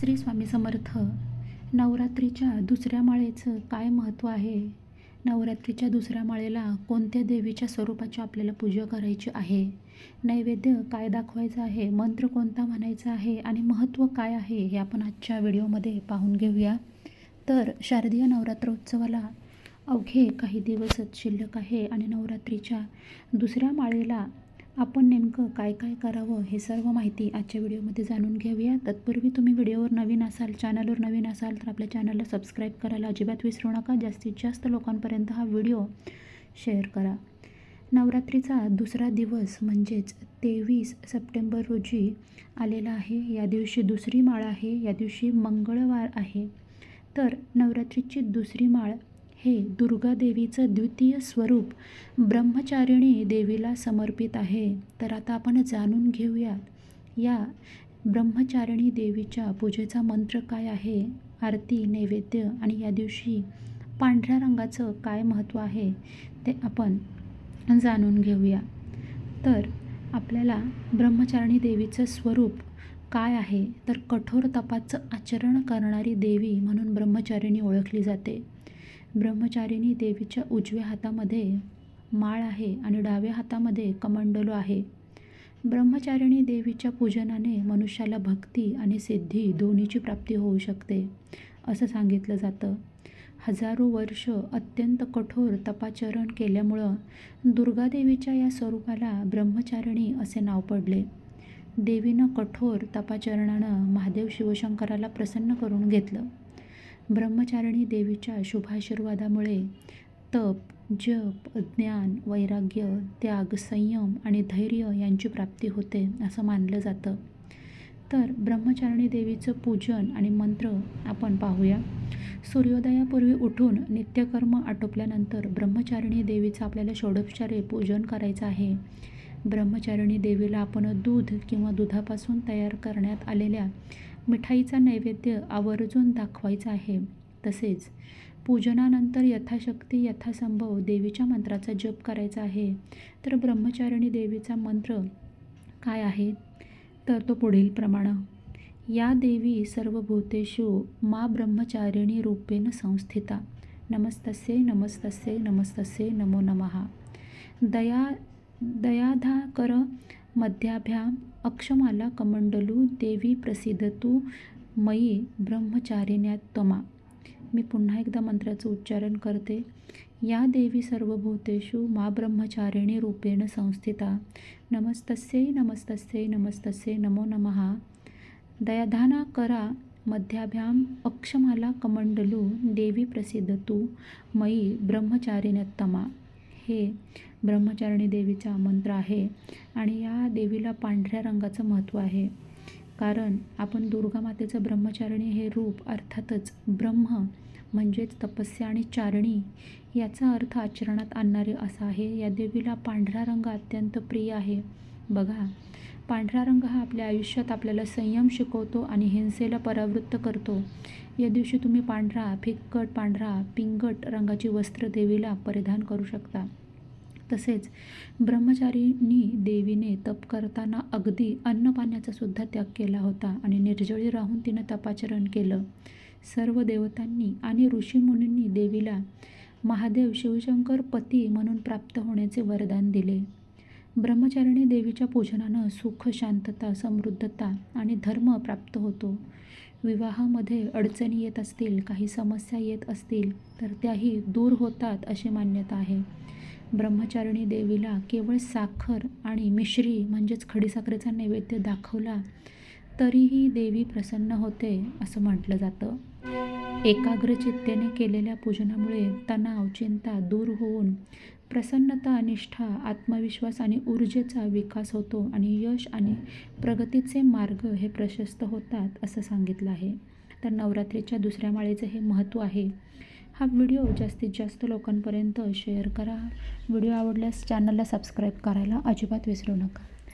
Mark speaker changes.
Speaker 1: श्री स्वामी समर्थ नवरात्रीच्या दुसऱ्या माळेचं काय महत्त्व आहे? नवरात्रीच्या दुसऱ्या माळेला कोणत्या देवीच्या स्वरूपाची आपल्याला पूजा करायची आहे? नैवेद्य काय दाखवायचं आहे? मंत्र कोणता म्हणायचा आहे? आणि महत्त्व काय आहे? हे आपण आजच्या व्हिडिओमध्ये पाहून घेऊया. तर शारदीय नवरात्रोत्सवाला अवघे काही दिवसच शिल्लक आहे आणि नवरात्रीच्या दुसऱ्या माळेला आपण नेमकं काय काय करावं हे सर्व माहिती आजच्या व्हिडिओमध्ये जाणून घेऊया. तत्पूर्वी तुम्ही व्हिडिओवर नवीन असाल चॅनलवर नवीन असाल तर आपल्या चॅनलला सबस्क्राईब करायला अजिबात विसरू नका. जास्तीत जास्त लोकांपर्यंत हा व्हिडिओ शेअर करा. नवरात्रीचा दुसरा दिवस म्हणजेच तेवीस सप्टेंबर रोजी आलेला आहे. या दिवशी दुसरी माळ आहे या दिवशी मंगळवार आहे. तर नवरात्रीची दुसरी माळ हे दुर्गादेवीचं द्वितीय स्वरूप ब्रह्मचारिणी देवीला समर्पित आहे. तर आता आपण जाणून घेऊयात या ब्रह्मचारिणी देवीच्या पूजेचा मंत्र काय आहे? आरती नैवेद्य आणि या दिवशी पांढऱ्या रंगाचं काय महत्त्व आहे? ते आपण जाणून घेऊया. तर आपल्याला ब्रह्मचारिणी देवीचं स्वरूप काय आहे? तर कठोर तपाचं आचरण करणारी देवी म्हणून ब्रह्मचारिणी ओळखली जाते. ब्रह्मचारिणी देवीच्या उजव्या हातामध्ये माळ आहे आणि डाव्या हातामध्ये कमंडलू आहे. ब्रह्मचारिणी देवीच्या पूजनाने मनुष्याला भक्ती आणि सिद्धी दोन्हीची प्राप्ती होऊ शकते असं सांगितलं जातं. हजारो वर्ष अत्यंत कठोर तपाचरण केल्यामुळं दुर्गादेवीच्या या स्वरूपाला ब्रह्मचारिणी असे नाव पडले. देवीनं कठोर तपाचरणानं महादेव शिवशंकराला प्रसन्न करून घेतलं. ब्रह्मचारिणी देवीच्या शुभाशीर्वादामुळे तप जप ज्ञान वैराग्य त्याग संयम आणि धैर्य यांची प्राप्ती होते असं मानलं जातं. तर ब्रह्मचारिणी देवीचं पूजन आणि मंत्र आपण पाहूया. सूर्योदयापूर्वी उठून नित्यकर्म आटोपल्यानंतर ब्रह्मचारिणी देवीचं आपल्याला षोडोपचारे पूजन करायचं आहे. ब्रह्मचारिणी देवीला आपण दूध किंवा दुधापासून तयार करण्यात आलेल्या मिठाईचा नैवेद्य आवर्जून दाखवायचा आहे. तसेच पूजनानंतर यथाशक्ती यथासंभव देवीच्या मंत्राचा जप करायचा आहे. तर ब्रह्मचारिणी देवीचा मंत्र काय आहे? तर तो पुढील प्रमाण. या देवी सर्व भूतेषु मा ब्रह्मचारिणी रूपेण संस्थिता. नमस्तस्ये नमस्तस्ये नमस्तस्ये नमो नमः. दया दयाधा कर मध्याभ्याम अक्षमाला कमंडलू देवी प्रसिद्धतू मयी ब्रह्मचारिण्यात्तमा मी पुन्हा एकदा मंत्राचं उच्चारण करते. या देवी सर्वभूतेषु मा ब्रह्मचारिणी रूपेण संस्थिता. नमस्तस्यै नमस्तस्यै नमस्तस्यै नमो नमः. दयाधाना करा मध्याभ्याम अक्षमाला कमंडलू देवी प्रसिद्धतू मयी ब्रह्मचारिण्यत्तमा हे ब्रह्मचारिणी देवीचा मंत्र आहे आणि या देवीला पांढऱ्या रंगाचं महत्त्व आहे. कारण आपण दुर्गा मातेचं ब्रह्मचारिणी हे रूप अर्थातच ब्रह्म म्हणजेच तपस्या आणि चारणी याचा अर्थ आचरणात आणणारे असा आहे. या देवीला पांढरा रंग अत्यंत प्रिय आहे. बघा पांढरा रंग हा आपल्या आयुष्यात आपल्याला संयम शिकवतो आणि हिंसेला परावृत्त करतो. या दिवशी तुम्ही पांढरा फिक्कट पांढरा पिंगट रंगाची वस्त्र देवीला परिधान करू शकता. तसेच ब्रह्मचारीनी देवीने तप करताना अगदी अन्नपाण्याचा सुद्धा त्याग केला होता आणि निर्जळी राहून तिनं तपाचरण केलं. सर्व देवतांनी आणि ऋषीमुनींनी देवीला महादेव शिवशंकर पती म्हणून प्राप्त होण्याचे वरदान दिले. ब्रह्मचारिणी देवीच्या पूजनानं सुख शांतता समृद्धता आणि धर्म प्राप्त होतो. विवाहामध्ये अडचणी येत असतील काही समस्या येत असतील तर त्याही दूर होतात अशी मान्यता आहे. ब्रह्मचारिणी देवीला केवळ साखर आणि मिश्री म्हणजेच खडीसाखरेचा नैवेद्य दाखवला तरीही देवी प्रसन्न होते असं म्हटलं जातं. एकाग्र चित्तेने केलेल्या पूजनामुळे तणाव चिंता दूर होऊन प्रसन्नता निष्ठा आत्मविश्वास आणि ऊर्जेचा विकास होतो आणि यश आणि प्रगतीचे मार्ग हे प्रशस्त होतात असं सांगितलं आहे. तर नवरात्रीच्या दुसऱ्या माळेचं हे महत्त्व आहे. हा व्हिडिओ जास्तीत जास्त लोकांपर्यंत शेअर करा. व्हिडिओ आवडल्यास चॅनलला सबस्क्राईब करायला अजिबात विसरू नका.